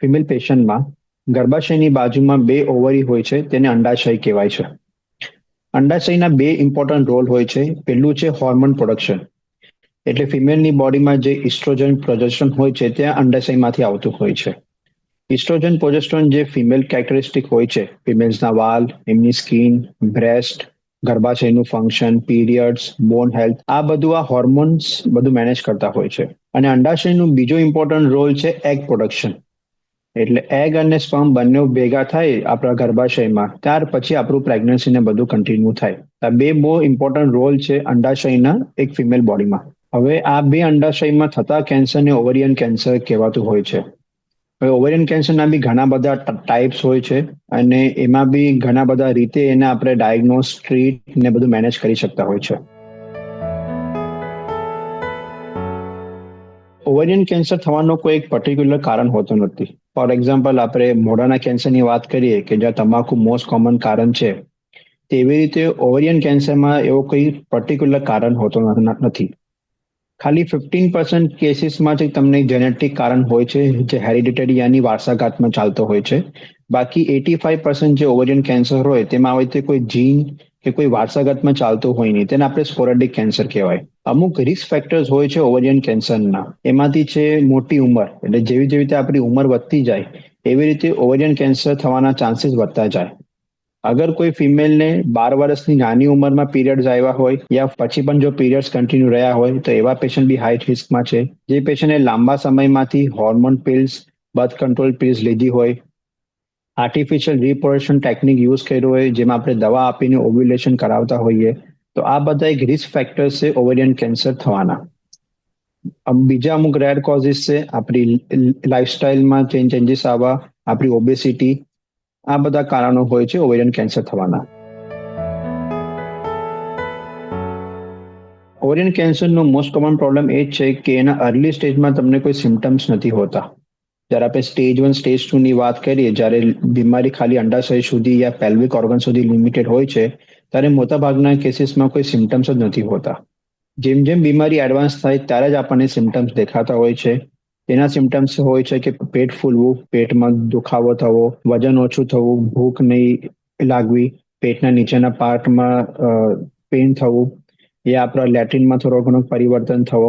Female પેશન્ટમાં ગર્ભાશયની બાજુમાં બે ઓવરી હોય છે, તેને અંડાશય કહેવાય છે. અંડાશયના બે ઇમ્પોર્ટન્ટ રોલ હોય છે. પહેલું છે હોર્મોન પ્રોડક્શન એટલે ફિમેલની બોડીમાં જે ઇસ્ટ્રોજન પ્રોજેસ્ટ્રોન હોય છે, ત્યાં અંડાશયમાંથી આવતું હોય છે. ઇસ્ટ્રોજન પ્રોજેસ્ટ્રોન જે ફિમેલ કેરેક્ટરિસ્ટિક હોય છે ફિમેલ્સના વાલ, એમની સ્કિન બ્રેસ્ટ ગર્ભાશયનું ફંક્શન પીરિયડ્સ બોન હેલ્થ આ બધું આ હોર્મોન્સ બધું મેનેજ કરતા હોય છે. અને અંડાશયનું બીજો ઇમ્પોર્ટન્ટ રોલ છે એગ પ્રોડક્શન એટલે એગ અને સ્પર્મ બંને ભેગા થાય આપણા ગર્ભાશયમાં. ત્યાર પછી આપણું પ્રેગ્નન્સીને બધું કન્ટિન્યુ થાય. બે બહુ ઇમ્પોર્ટન્ટ રોલ છે અંડાશયના એક ફિમેલ બોડીમાં હવે આ બે અંડાશયમાં થતા કેન્સરને ઓવરિયન કેન્સર કહેવાતું હોય છે. હવે ઓવરિયન કેન્સરના બી ઘણા બધા ટાઈપ્સ હોય છે અને એમાં બી ઘણા બધા રીતે એને આપણે ડાયગ્નોસ ટ્રીટ ને બધું મેનેજ કરી શકતા હોય છે. ઓવરિયન કેન્સર થવાનો કોઈ એક પર્ટિક્યુલર કારણ હોતું નથી. ફોર એક્ઝામ્પલ આપણે મોઢાના કેન્સરની વાત કરીએ કે જ્યાં તમાકુ મોસ્ટ કોમન કારણ છે, તેવી રીતે ઓવરિયન કેન્સરમાં એવો કોઈ પર્ટિક્યુલર કારણ હોતો નથી. ખાલી ફિફ્ટીન પર્સન્ટ કેસીસમાંથી તમને જેનેટિક કારણ હોય છે, જે હેરિડિટરી યાની વારસાઘાતમાં ચાલતો હોય છે. બાકી એટી ફાઈવ પર્સન્ટ જે ઓવરિયન કેન્સર હોય, તેમાં આવે તે કોઈ જીન કે કોઈ વારસાગતમાં ચાલતું હોય નહીં. તેને આપણે સ્પોરેડિક કેન્સર કહેવાય. અમુક રિસ્ક ફેક્ટર્સ હોય છે ઓવરિયન કેન્સરના એમાંથી છે મોટી ઉંમર. એટલે જેવી જેવી રીતે આપણી ઉંમર વધતી જાય, એવી રીતે ઓવરિયન કેન્સર થવાના ચાન્સીસ વધતા જાય. અગર કોઈ ફિમેલને બાર વર્ષની નાની ઉંમરમાં પીરિયડ્સ આવ્યા હોય, યા પછી પણ જો પીરિયડ્સ કન્ટિન્યુ રહ્યા હોય, તો એવા પેશન્ટ બી હાઈ રિસ્કમાં છે. જે પેશન્ટે લાંબા સમયમાંથી hormone pills birth control pills લીધી હોય આર્ટિફિશિયલ રિપ્રોડક્શન ટેકનિક યુઝ કર્યો હોય, જેમાં આપણે દવા આપીને ઓવ્યુલેશન કરાવતા હોઈએ, તો આ બધા એક રિસ્ક ફેક્ટર્સ છે ઓવેરિયન કેન્સર થવાના. બીજા અમુક રેર કોઝિસ છે, આપણી લાઇફસ્ટાઇલમાં ચેન્જ ચેન્જીસ આવવા, આપણી ઓબેસિટી આ બધા કારણો હોય છે ઓવેરિયન કેન્સર થવાના. ઓવેરિયન કેન્સરનો મોસ્ટ કોમન પ્રોબ્લેમ એ છે કે એના અર્લી સ્ટેજમાં તમને કોઈ સિમ્ટમ્સ નથી હોતા. જ્યારે આપણે સ્ટેજ વન સ્ટેજ ટુ ની વાત કરીએ, જ્યારે બીમારી ખાલી અંડાશય સુધી યા પેલ્વિક ઓર્ગન સુધી લિમિટેડ હોય છે, ત્યારે મોટાભાગના કેસીસમાં કોઈ સિમ્ટમ્સ જ નથી હોતા. જેમ જેમ બીમારી એડવાન્સ થાય, ત્યારે જ આપણને સિમ્ટમ્સ દેખાતા હોય છે. તેના સિમ્ટમ્સ હોય છે કે પેટ ફૂલવું, પેટમાં દુખાવો થવો, વજન ઓછું થવું, ભૂખ નહીં લાગવી, પેટના નીચેના પાર્ટમાં પેઇન થવું એ આપણા લેટ્રિનમાં થોડો ઘણો પરિવર્તન થવો.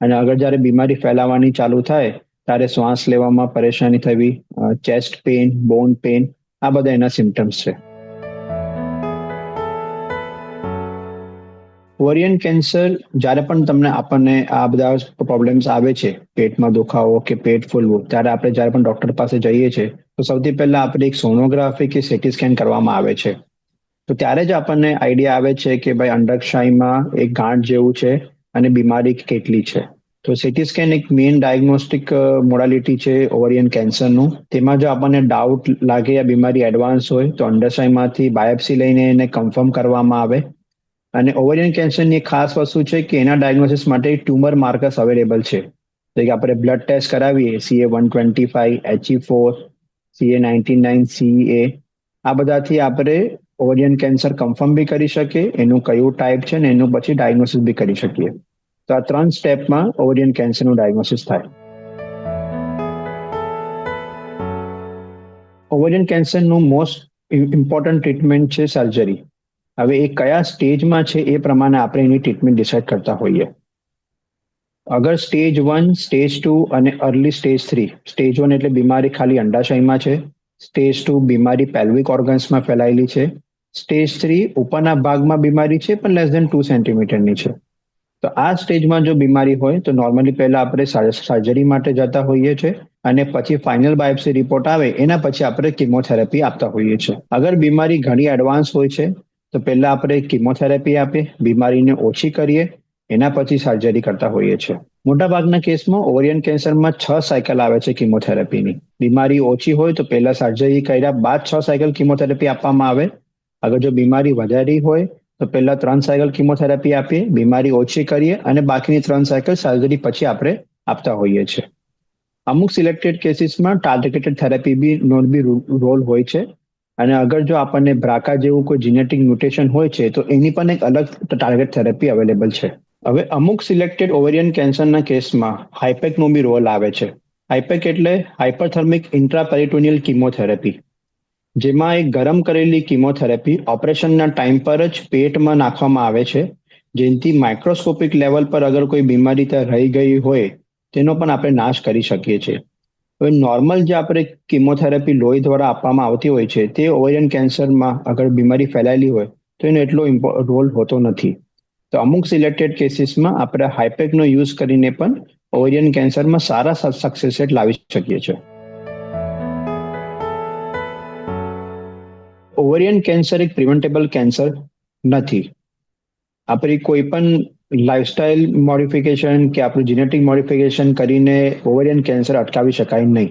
અને અગર જ્યારે બીમારી ફેલાવાની ચાલુ થાય ત્યારે શ્વાસ લેવામાં પરેશાની થવી ચેસ્ટ પેઇન બોન પેઇન આ બધા એના સિમ્ટમ્સ છે. ઓરિયન કેન્સર જ્યારે પણ તમને આપણને આ બધા પ્રોબ્લેમ્સ આવે છે, પેટમાં દુખાવો કે પેટ ફૂલવું, ત્યારે આપણે જ્યારે પણ ડોક્ટર પાસે જઈએ છીએ, તો સૌથી પહેલા આપણે એક સોનોગ્રાફી કે સિટી સ્કેન કરવામાં આવે છે. તો ત્યારે જ આપણને આઈડિયા આવે છે કે ભાઈ અંડકશાહીમાં એક ગાંઠ જેવું છે અને બીમારી કેટલી છે. તો સીટી સ્કેન એક મેઇન ડાયગ્નોસ્ટિક મોડાલિટી છે ઓવરિયન કેન્સરનું તેમાં જો આપણને ડાઉટ લાગે આ બીમારી એડવાન્સ હોય, તો અંડરશાહીમાંથી બાયોપ્સી લઈને એને કન્ફર્મ કરવામાં આવે. અને ઓવરિયન કેન્સરની એક ખાસ વસ્તુ છે કે એના ડાયગ્નોસિસ માટે ટ્યુમર માર્કર્સ અવેલેબલ છે. કે આપણે બ્લડ ટેસ્ટ કરાવીએ CA one twenty five HE four CA ninety nine CA આ બધાથી આપણે ઓવરિયન કેન્સર કન્ફર્મ બી કરી શકીએ, એનું કયું ટાઈપ છે ને એનું પછી ડાયગ્નોસિસ બી કરી શકીએ. તો આ ત્રણ સ્ટેપમાં ઓવરિયન કેન્સરનું ડાયગ્નોસિસ થાય. ઓવરિયન કેન્સરનું મોસ્ટ ઇમ્પોર્ટન્ટ ટ્રીટમેન્ટ છે સર્જરી. હવે એ કયા સ્ટેજમાં છે એ પ્રમાણે આપણે એની ટ્રીટમેન્ટ ડિસાઇડ કરતા હોઈએ. અગર સ્ટેજ વન, સ્ટેજ ટુ અને early stage three, stage one એટલે બીમારી ખાલી અંડાશયમાં છે, સ્ટેજ ટુ બીમારી પેલ્વિક ઓર્ગન્સમાં ફેલાયેલી છે, સ્ટેજ થ્રી ઉપરના ભાગમાં બીમારી છે, પણ લેસ દેન ટુ સેન્ટીમીટરની છે. તો આ સ્ટેજમાં જો બીમારી હોય, તો નોર્મલી પહેલા આપણે સર્જરી માટે જતા હોઈએ છીએ અને પછી ફાઇનલ બાયોપ્સી રિપોર્ટ આવે, એના પછી આપણે કિમોથેરાપી આપતા હોઈએ છીએ અગર બીમારી ઘણી એડવાન્સ હોય છે, તો પહેલા આપણે કિમોથેરાપી આપીએ, બીમારીને ઓછી કરીએ, એના પછી સર્જરી કરતા હોઈએ છીએ મોટાભાગના કેસમાં ઓવરિયન કેન્સરમાં છ સાયકલ આવે છે કિમોથેરાપીની બીમારી ઓછી હોય, તો પહેલા સર્જરી કર્યા બાદ છ સાયકલ કિમોથેરાપી આપવામાં આવે. અગર જો બીમારી વધારી હોય તો પહેલા ત્રણ સાયકલ કિમોથેરાપી આપીએ, બીમારી ઓછી કરીએ અને બાકીની ત્રણ સાયકલ સર્જરી પછી આપણે આપતા હોઈએ છીએ. અમુક સિલેક્ટેડ કેસીસમાં ટાર્ગેટેડ થેરાપી બી નો બી રોલ હોય છે. અને અગર જો આપણને બ્રાકા જેવું કોઈ જીનેટિક મ્યુટેશન હોય છે, તો એની પણ એક અલગ ટાર્ગેટ થેરેપી અવેલેબલ છે. હવે અમુક સિલેક્ટેડ ઓવેરિયન કેન્સરના કેસમાં હાઇપેકનોમી રોલ આવે છે. હાઇપેક એટલે હાઇપરથર્મિક ઇન્ટ્રાપેરિટોનિયલ કિમોથેરાપી જેમાં એક ગરમ કરેલી કિમોથેરેપી ઓપરેશનના ટાઈમ પર જ પેટમાં નાખવામાં આવે છે. જેનાથી માઇક્રોસ્કોપિક લેવલ પર અગર કોઈ બીમારી ત્યાં રહી ગઈ હોય, તેનો પણ આપણે નાશ કરી શકીએ છીએ. હવે નોર્મલ જે આપણે કિમોથેરેપી લોહી દ્વારા આપવામાં આવતી હોય છે, તે ઓવેરિયન કેન્સરમાં અગર બીમારી ફેલાયેલી હોય, તો એનો એટલો રોલ હોતો નથી. તો અમુક સિલેક્ટેડ કેસીસમાં આપણે હાઇપેકનો યુઝ કરીને પણ ઓવેરિયન કેન્સરમાં સારા સક્સેસ રેટ લાવી શકીએ છીએ. ઓવેરિયન કેન્સર એક પ્રિવેન્ટેબલ કેન્સર નથી. આપણી કોઈ પણ લાઇફસ્ટાઇલ મોડિફિકેશન કે આપણું જીનેટિક મોડિફિકેશન કરીને ઓવેરિયન કેન્સર અટકાવી શકાય નહીં.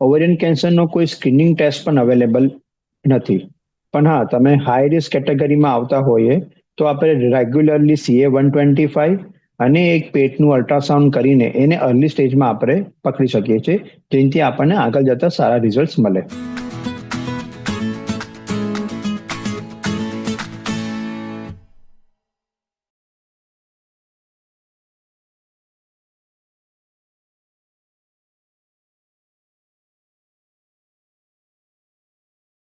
ઓવેરિયન કેન્સરનો કોઈ સ્ક્રીનિંગ ટેસ્ટ પણ અવેલેબલ નથી. પણ હા, તમે હાઈ રિસ્ક કેટેગરીમાં આવતા હોઈએ તો આપણે regularly CA one twenty five અને એક પેટનું અલ્ટ્રાસાઉન્ડ કરીને એને અર્લી સ્ટેજમાં આપણે પકડી શકીએ છીએ, જેનાથી આપણને આગળ જતા સારા રિઝલ્ટ મળે.